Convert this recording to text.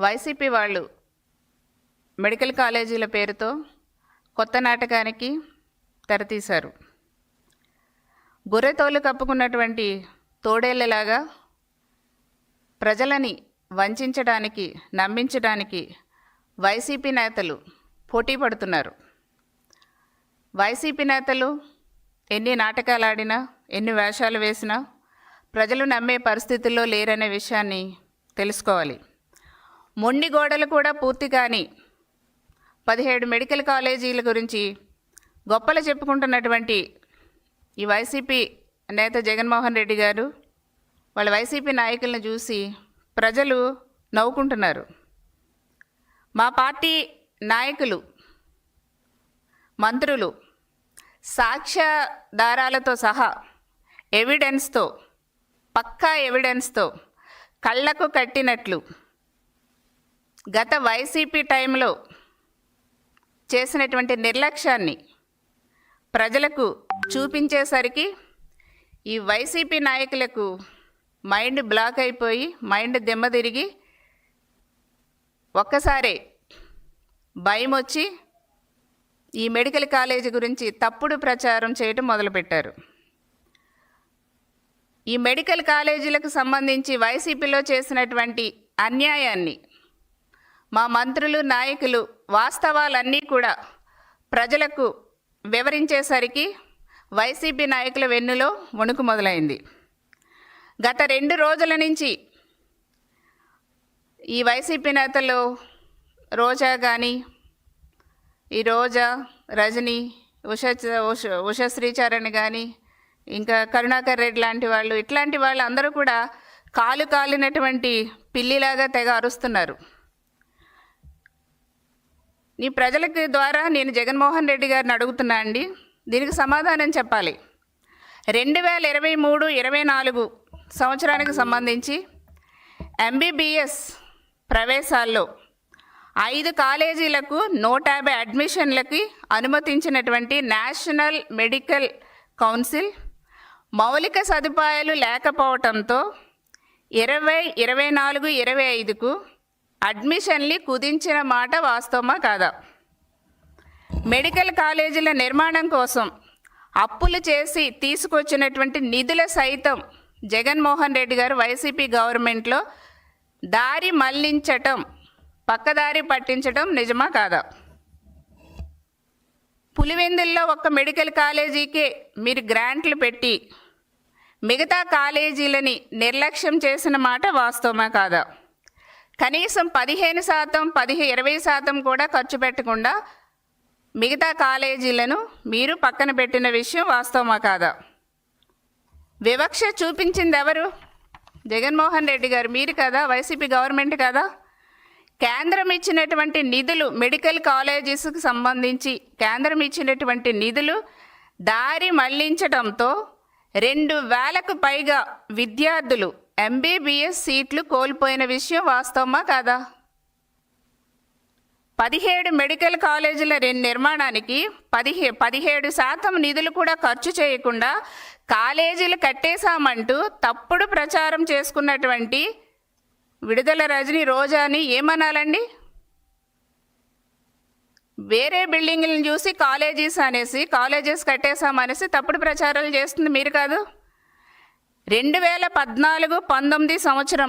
YCP వాళ్ళు medical కాలేజీల పేరుతో కొత్త నాటకానికి తెరతీశారు. గొర్రెతోలు కప్పుకున్నటువంటి తోడేళ్ళలాగా ప్రజలని వంచడానికి నమ్మించడానికి వైసీపీ నేతలు పోటీ పడుతున్నారు. వైసీపీ నేతలు ఎన్ని నాటకాలు ఆడినా ఎన్ని వేషాలు వేసినా ప్రజలు నమ్మే పరిస్థితుల్లో లేరనే విషయాన్ని తెలుసుకోవాలి. మొండి గోడలు కూడా పూర్తి కాని పదిహేడు మెడికల్ కాలేజీల గురించి గొప్పలు చెప్పుకుంటున్నటువంటి ఈ వైసీపీ నేత జగన్మోహన్ రెడ్డి గారు వాళ్ళ వైసీపీ నాయకులను చూసి ప్రజలు నవ్వుకుంటున్నారు. మా పార్టీ నాయకులు మంత్రులు సాక్ష్యాధారాలతో సహా ఎవిడెన్స్తో పక్కా ఎవిడెన్స్తో కళ్ళకు కట్టినట్లు గత వైసీపీ టైంలో చేసినటువంటి నిర్లక్ష్యాన్ని ప్రజలకు చూపించేసరికి ఈ వైసీపీ నాయకులకు మైండ్ బ్లాక్ అయిపోయి మైండ్ దెమ్మతిరిగి ఒక్కసారే భయం వచ్చి ఈ మెడికల్ కాలేజీ గురించి తప్పుడు ప్రచారం చేయటం మొదలుపెట్టారు. ఈ మెడికల్ కాలేజీలకు సంబంధించి వైసీపీలో చేసినటువంటి అన్యాయాన్ని మా మంత్రులు నాయకులు వాస్తవాలన్నీ కూడా ప్రజలకు వివరించేసరికి వైసీపీ నాయకుల వెన్నులో వణుకు మొదలైంది. గత రెండు రోజుల నుంచి ఈ వైసీపీ నేతలు రోజా కానీ ఈ రోజా రజని ఉష ఉష ఉషశ్రీచరణ్ కానీ ఇంకా కరుణాకర్ రెడ్డి లాంటి వాళ్ళు ఇట్లాంటి వాళ్ళు అందరూ కూడా కాలు కాలినటువంటి పిల్లిలాగా తెగ అరుస్తున్నారు. నీ ప్రజలకి ద్వారా నేను జగన్మోహన్ రెడ్డి గారిని అడుగుతున్నా అండి. దీనికి సమాధానం చెప్పాలి. రెండు వేల ఇరవై మూడు ఇరవై నాలుగు సంవత్సరానికి సంబంధించి ఎంబీబీఎస్ ప్రవేశాల్లో ఐదు కాలేజీలకు నూట యాభై అడ్మిషన్లకి అనుమతించినటువంటి నేషనల్ మెడికల్ కౌన్సిల్ మౌలిక సదుపాయాలు లేకపోవటంతో ఇరవై ఇరవై నాలుగు ఇరవై ఐదుకు అడ్మిషన్లు కుదించిన మాట వాస్తవమా కాదా? మెడికల్ కాలేజీల నిర్మాణం కోసం అప్పులు చేసి తీసుకొచ్చినటువంటి నిధుల సైతం జగన్మోహన్ రెడ్డి గారు వైసీపీ గవర్నమెంట్లో దారి మళ్ళించటం పక్కదారి పట్టించటం నిజమా కాదా? పులివెందుల్లో ఒక్క మెడికల్ కాలేజీకే మీరు గ్రాంట్లు పెట్టి మిగతా కాలేజీలని నిర్లక్ష్యం చేసిన మాట వాస్తవమా కాదా? కనీసం పదిహేను శాతం పదిహే ఇరవై శాతం కూడా ఖర్చు పెట్టకుండా మిగతా కాలేజీలను మీరు పక్కన పెట్టిన విషయం వాస్తవమా కాదా? వివక్ష చూపించింది ఎవరు జగన్మోహన్ రెడ్డి గారు. మీరు కదా? వైసీపీ గవర్నమెంట్ కదా? కేంద్రం ఇచ్చినటువంటి నిధులు మెడికల్ కాలేజెస్కి సంబంధించి కేంద్రం ఇచ్చినటువంటి నిధులు దారి మళ్ళించడంతో రెండు వేలకు పైగా విద్యార్థులు ఎంబీబీఎస్ సీట్లు కోల్పోయిన విషయం వాస్తవమా కాదా? పదిహేడు మెడికల్ కాలేజీల నిర్మాణానికి పదిహే పదిహేడు శాతం నిధులు కూడా ఖర్చు చేయకుండా కాలేజీలు కట్టేశామంటూ తప్పుడు ప్రచారం చేసుకున్నటువంటి విడుదల రజని రోజాని ఏమనాలండి? వేరే బిల్డింగ్లను చూసి కాలేజీస్ అనేసి కాలేజెస్ కట్టేశామనేసి తప్పుడు ప్రచారాలు చేస్తుంది మీరు కాదు? రెండు వేల పద్నాలుగు పంతొమ్మిది సంవత్సరం